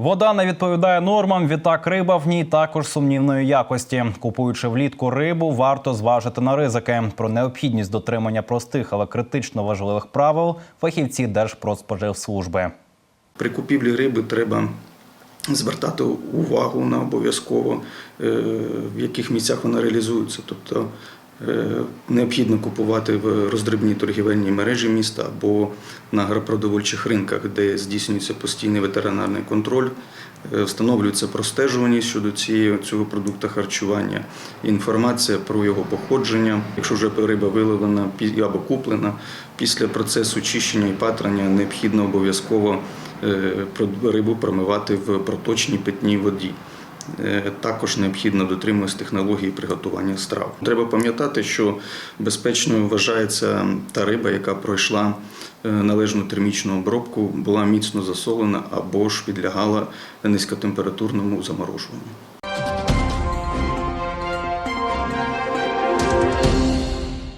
Вода не відповідає нормам. Відтак риба в ній також сумнівної якості. Купуючи влітку рибу, варто зважити на ризики. Про необхідність дотримання простих, але критично важливих правил фахівці Держпродспоживслужби. При купівлі риби треба звертати увагу на обов'язково, е, в яких місцях вона реалізується. Тобто необхідно купувати в роздрібній торгівельній мережі міста або на агропродовольчих ринках, де здійснюється постійний ветеринарний контроль. Е, Встановлюється простежуваність щодо цієї, цього продукту харчування, інформація про його походження. Якщо вже риба виловлена або куплена, після процесу чищення і патрання необхідно обов'язково е, рибу промивати в проточній питній воді. Е, Також необхідно дотримуватися технології приготування страв. Треба пам'ятати, що безпечною вважається та риба, яка пройшла е, належну термічну обробку, була міцно засолена або ж підлягала низькотемпературному заморожуванню.